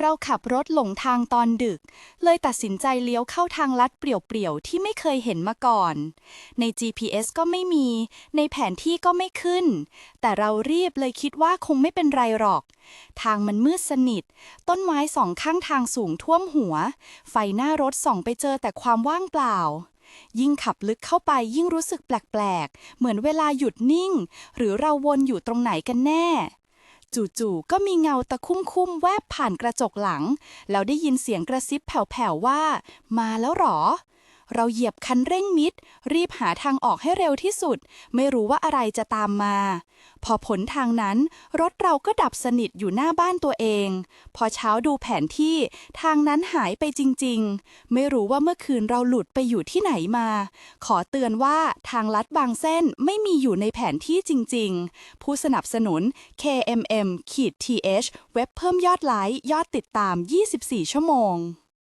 เราขับรถหลงทางตอนดึก เลยตัดสินใจเลี้ยวเข้าทางลัดเปลี่ยวๆ ที่ไม่เคยเห็นมาก่อน ใน GPS ก็ไม่มี ในแผนที่ก็ไม่ขึ้น แต่เรารีบเลยคิดว่าคงไม่เป็นไรหรอก ทางมันมืดสนิท ต้นไม้สองข้างทางสูงท่วมหัว ไฟหน้ารถส่องไปเจอแต่ความว่างเปล่ายิ่งขับลึกเข้าไปยิ่งรู้สึกแปลก ๆ เหมือนเวลาหยุดนิ่ง หรือเราวนอยู่ตรงไหนกันแน่ จู่ๆก็มีเงาตะคุ่มคุ้มแวบผ่านกระจกหลัง แล้วได้ยินเสียงกระซิบแผ่วๆว่า มาแล้วหรอ เราเหยียบคันเร่งมิด รีบหาทางออกให้เร็วที่สุด ไม่รู้ว่าอะไรจะตามมา พอผลทางนั้น รถเราก็ดับสนิทอยู่หน้าบ้านตัวเอง พอเช้าดูแผนที่ทางนั้นหายไปจริง ๆ ไม่รู้ว่าเมื่อคืนเราหลุดไปอยู่ที่ไหนมา ขอเตือนว่าทางลัดบางเส้นไม่มีอยู่ในแผนที่จริง ๆ ผู้สนับสนุน KMM ขีด th เว็บเพิ่มยอดไลค์ยอดติดตาม 24 ชั่วโมง